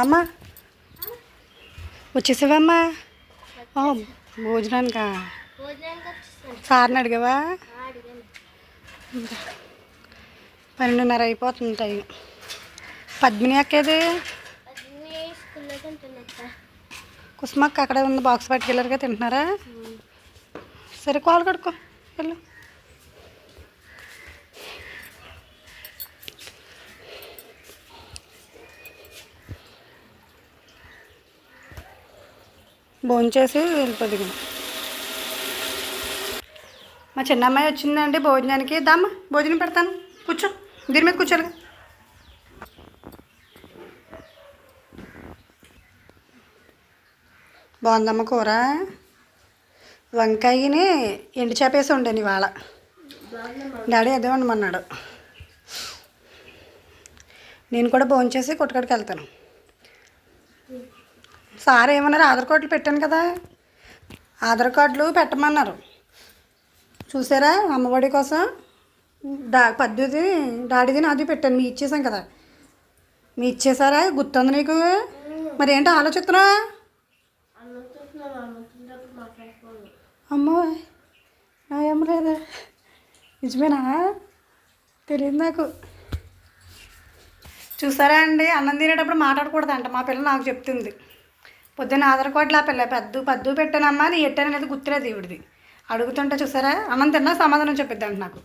అమ్మా. వచ్చేసావమ్మా. ఓ, భోజనానికా? భోజనానికి సార్ని అడిగావా? పన్నెండున్నర అయిపోతుంది టైం. పద్మిని అక్కేది? కుసుమక్క అక్కడే ఉంది బాక్స్ పట్టుకెళ్ళారుగా తింటున్నారా? సరే కాల్ కడుక్కో వెళ్ళు. భోంచేసి వెళ్ళిపోదు మా చిన్న అమ్మాయి వచ్చిందండి భోజనానికి. దామ్మ భోజనం పెడతాను. కూర్చో దీని మీద కూర్చోరుగా బాగుందమ్మ కూర? వంకాయని ఎండు చేపేసి ఉండండి ఇవాళ. డాడీ అదే ఉండమన్నాడు నేను కూడా భోంచేసి కొట్టుకాడికి వెళ్తాను. సార్ ఏమన్నారు? ఆధార్ కార్డులు పెట్టాను కదా. ఆధార్ కార్డులు పెట్టమన్నారు. చూసారా? అమ్మఒడి కోసం డా పద్ధతి డాడీది నాది పెట్టాను. మీ ఇచ్చేసాం కదా. మీ ఇచ్చేసారా? గుర్తుంది నీకు? మరి ఏంటో ఆలోచిస్తున్నా అమ్మో నా ఏం లేదా? నిజమేనా? తెలియదు నాకు. చూసారా అండి? అన్నం తినేటప్పుడు మాట్లాడకూడదంట. మా పిల్ల నాకు చెప్తుంది. పొద్దున్న ఆధార్ పిల్ల పెద్ద పద్దు పెట్టానమ్మా నీ ఎట్టాను అనేది గుర్తులేదు ఈవిడిది అడుగుతుంటే చూసారా? అన్నం తిన్నా సమాధానం చెప్పిద్దంట నాకు.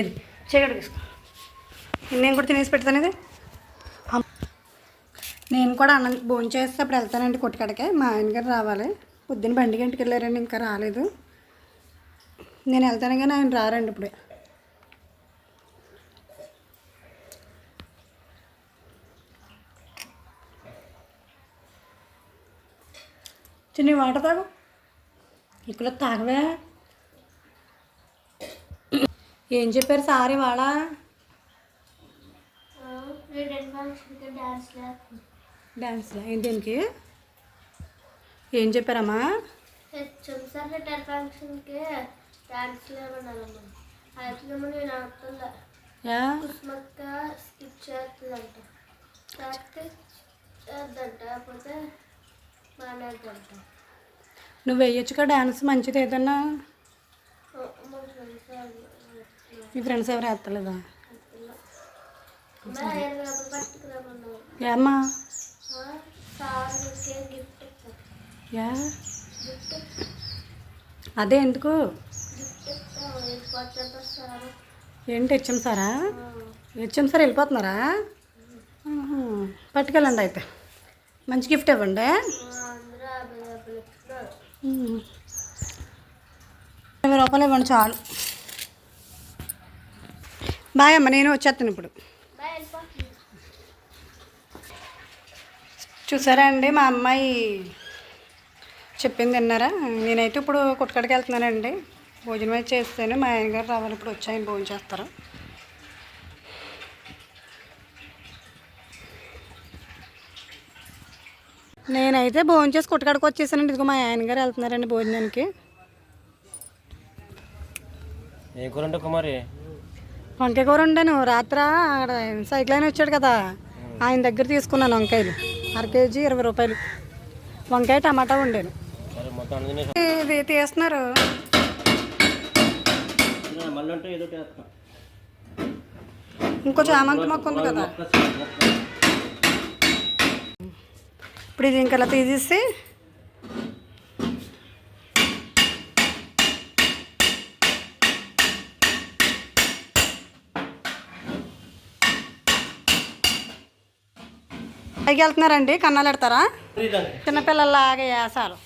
ఇది చీకటి తీసుకో. నేను కూడా తినేసి పెడతాను ఇది? నేను కూడా అన్నం భోజనం చేస్తే అప్పుడు వెళ్తానండి కొట్టుకడకే. మా ఆయనగారు రావాలి. పొద్దున్న బండి గంటకి వెళ్ళారండి ఇంకా రాలేదు. నేను వెళ్తాను కానీ ఆయన రారండి ఇప్పుడు. చిన్న వాటర్ తాగు. ఇక్కడ తాగవే. ఏం చెప్పారు సారీ వాళ్ళ? రిటర్న్ ఫంక్షన్కి డాన్స్ లేకుండా డ్యాన్స్ ఏంటి ఏం చెప్పారమ్మా? హెచ్ఎం సార్ ఫంక్షన్కి డాన్స్ నువ్వు వేయొచ్చుగా డ్యాన్స్ మంచిది ఏదన్నా? మా ఫ్రెండ్స్ ఎవరు? వేస్తలేదా? ఏమ్మా యా అదే ఎందుకు గిఫ్ట్ ఇస్తాం వెళ్ళిపోతారు సార్ ఏంటి హెచ్ఎం సారా? హెచ్ఎం సార్ వెళ్ళిపోతున్నారా? పట్టుకెళ్ళండి అయితే. మంచి గిఫ్ట్ ఇవ్వండి. యాభై ఇరవై రూపాయలు ఇవ్వండి చాలు. బాయ్ అమ్మ నేను వచ్చేస్తాను ఇప్పుడు. చూసారా అండి మా అమ్మాయి చెప్పింది విన్నారా? నేనైతే ఇప్పుడు కుట్టుకడికి వెళ్తున్నానండి. భోజనం అయితే చేస్తాను మా ఆయన గారు రావాలి. ఇప్పుడు వచ్చి ఆయన భోజనం చేస్తారు. నేనైతే భోజనం చేసి కుట్టకాడికి వచ్చేసానండి. ఇదిగో మా ఆయన గారు వెళ్తున్నారండి భోజనానికి. ఏ కూర కుమారి? వంకాయ కూర వండాను. రాత్ర అక్కడ సైకిల్ ఆయన వచ్చాడు కదా. ఆయన దగ్గర తీసుకున్నాను వంకాయలు. అర కేజీ ఇరవై రూపాయలు. వంకాయ టమాటా వండాను. ఇది తీస్తున్నారు. మళ్ళీ అంటే ఏదో వేస్తాం. ఇంకో చామంతి మొక్క ఉంది కదా. ఇప్పుడు ఇది ఇంకా తీసేసి పైకి వెళ్తున్నారండి కన్నాలు పెడతారా. చిన్నపిల్లలాగా వేసాలు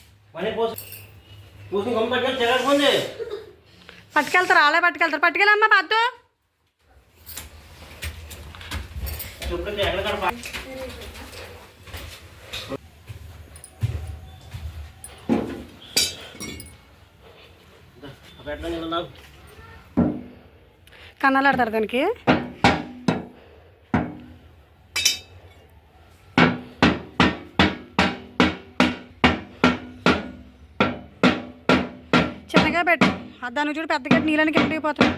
పట్టుకెళ్తారు? అలా పట్టుకెళ్తారు? పట్టుకెళ్ళమ్మా పద్దు చుట్టూ ఎక్కడికక్కడ పా- దా, ఆ పెట్టలో నీళ్ళు నాకు. కన్నాలు పెడతారు దానికి. చిన్నగా పెట్టు. దానికి చూడు పెద్దగా నీళ్ళని కిందకి పోతుంది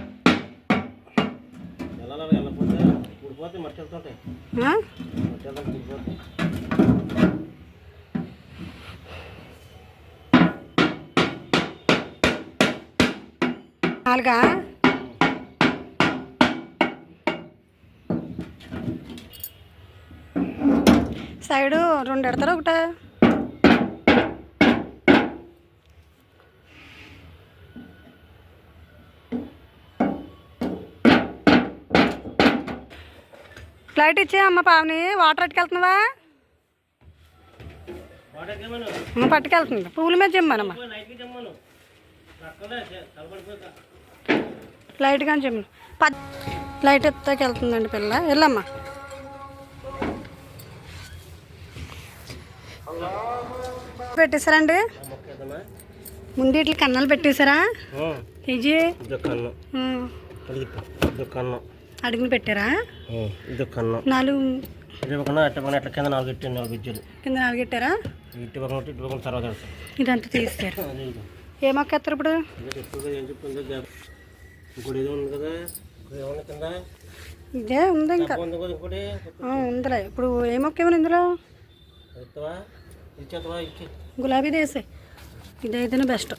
నాలుగా? సైడు రెండు ఎడతారు ఒకట? ఫ్లైట్ ఇచ్చే అమ్మ పావని వాటర్ అమ్మ పట్టుకెళ్తుంది. పువ్వుల మీద చెమ్మనమ్మ చెమ్మను లైట్ కానీ చెప్పు పద్ లైట్ ఎత్తాకి వెళ్తుందండి పిల్ల. వెళ్ళమ్మా. పెట్టేశారండి? ముందు ఇట్లా కన్నాలు పెట్టేశారా? ఇది కన్నం. అడుగుని పెట్టారా? ఇది కన్నం నాలుగు ఇది పక్కన అట్ట పక్కన అట్ల కింద నాలుగు ఇట్టి నాలుగు ఇచ్చారు కింద నాలుగు పెట్టారా? ఇటు పక్కన ఇటు పక్కన తర్వాత ఇదంతా తీస్తారు. ఏ మొక్క ఎత్తారు ఇప్పుడు? ఇంకోటి ఏదో ఉంది కదా? కింద? ఇదే ఉంది ఇంకా. ఉందిలే. ఇప్పుడు ఏ మొక్క ఏమైనా ఇందులో? గులాబీ వేసే ఇదైతేనే బెస్ట్.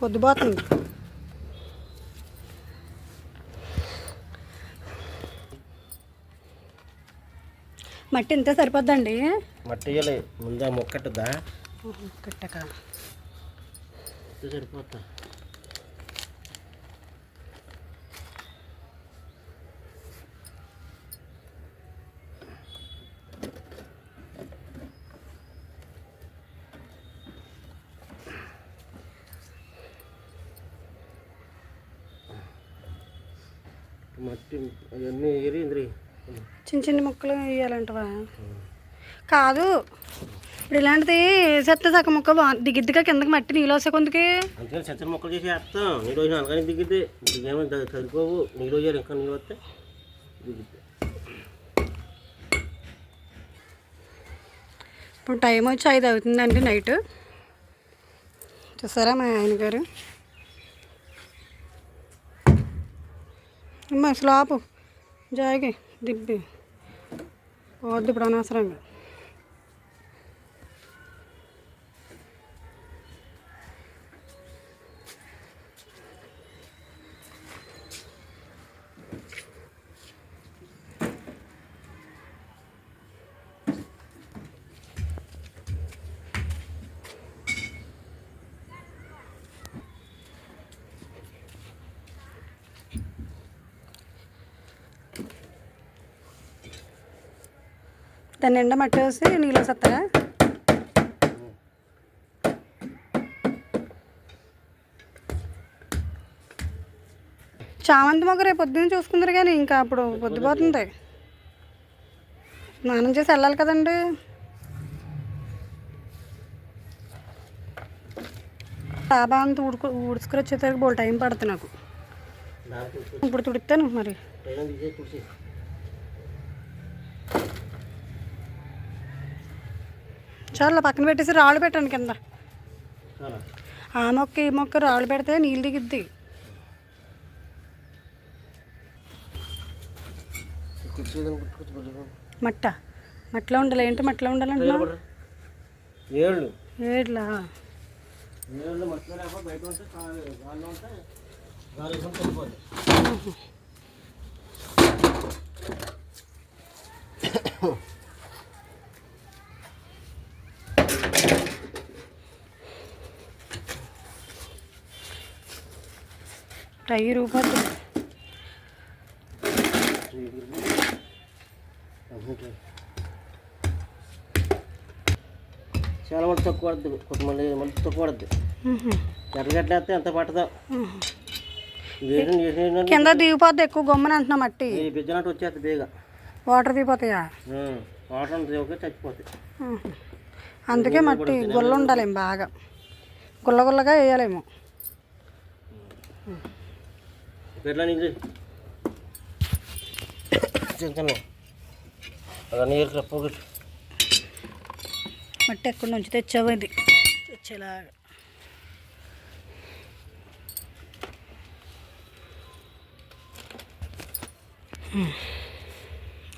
పొద్దుపోతుంది. మట్టి ఇంతే సరిపోద్దండి? మట్టి వేయాలి ముందు ఆ మొక్క ఎట్టద్దా కట్టక ఇది సరిపోతా మట్టి అవన్నీ ఏరి ఇంద్రి. చిన్న చిన్న ముక్కలు వేయాలంటవా? కాదు. ఇప్పుడు ఇలాంటిది చెత్త సగం ముక్క దిగిద్దిగా కిందకి మట్టి నీళ్ళు వస్తే కొందుకి? అందుకని చెత్త మొక్కలు చేసి వేస్తాం. నీ రోజు అనగానే దిగిద్ది. నీకేమో సరిపోవు. నీ రోజు ఇంకా నీళ్ళు వస్తే దిగిద్ది. ఇప్పుడు టైం వచ్చి ఐదు అవుతుందండి నైట్. చూసారా మా ఆయన గారు? అమ్మ స్లాపు. జాగి. దిబ్బి వద్దు ఇప్పుడు అనవసరంగా దాన్ని నిండా మట్టి వేసి నీళ్ళు వేసేస్తారా చామంతి మొగ్గ రేపు పొద్దున్న చూసుకుందరు కానీ ఇంకా అప్పుడు పొద్దుపోతుంది స్నానం చేసి వెళ్ళాలి కదండి. డాబా అంతా ఉడుకు వచ్చేసరికి బోల్ టైం పడుతుంది నాకు. ఇప్పుడు తుడుతాను మరి టైం తీసే చూసి చాలా పక్కన పెట్టేసి రాళ్ళు పెట్టండి కింద. ఆ మొక్క ఈ మొక్క రాళ్ళు పెడితే నీళ్ళు దిగిద్ది. మట్ట. మట్టిలో ఉండాలి. ఏంటి మట్టిలో ఏళ్ళు ఏళ్ళు మట్టిలో రూపాయలు చాలా మంది తక్కువ పడుతుంది కొంతమంది మంది తక్కువ పడుతుంది ఎర్రగడ్డ వేస్తే ఎంత పట్టదో. కింద దిగిపోద్ది ఎక్కువ గొమ్మని అంటున్నా మట్టి. బిజ్జనట్టు వచ్చేస్తుంది బేగా. వాటర్ దిగిపోతాయా? వాటర్ దిగక చచ్చిపోతాయి. అందుకే మట్టి గుల్ల ఉండాలేం బాగా. గుల్ల గుల్లగా వేయాలేమో. ఎట్లా నీళ్ళు చిన్న అలా మట్టి ఎక్కడి నుంచి తెచ్చావు ఇది వచ్చేలాగా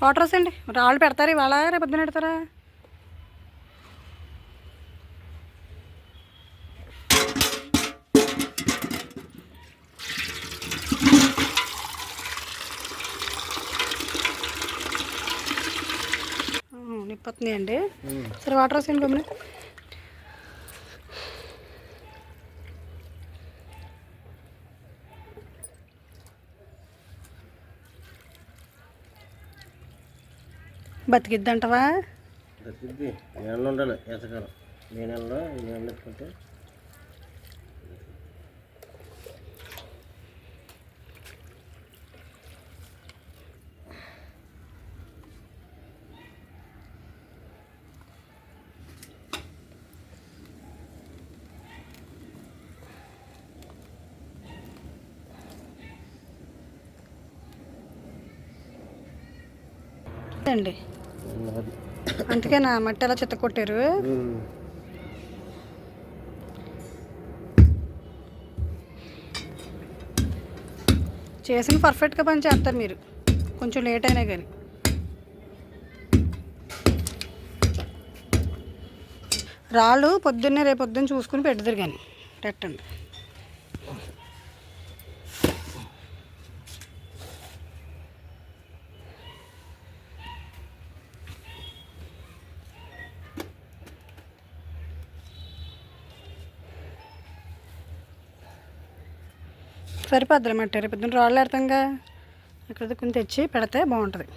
వాటర్ వస్తాయండి రాళ్ళు పెడతారు ఇవాళ రేపు పొద్దున పెడతారా? నిప్పొస్తున్నాయి అండి సరే వాటర్ వస్తాయండి గమ్మున బతికిద్దంటవా? దక్కిద్ది నెలలో ఉండాలి. ఎంతకాలం? నేను నెలలో ఈ నెలలో ఎత్తుకుంటే అండి. అందుకే నా మట్టి ఎలా చెత్త కొట్టారు. చేసిన పర్ఫెక్ట్గా పని చేస్తారు మీరు. కొంచెం లేట్ అయినా కానీ. రాళ్ళు పొద్దున్నే రేపు పొద్దున్న చూసుకుని పెడతారు కానీ. పెట్టండి సరిపోద్దులే మట్టి రేపు పొద్దున్న రాళ్ళు పెడతాంగా ఇక్కడ కొంచెం తెచ్చి పెడితే బాగుంటుంది.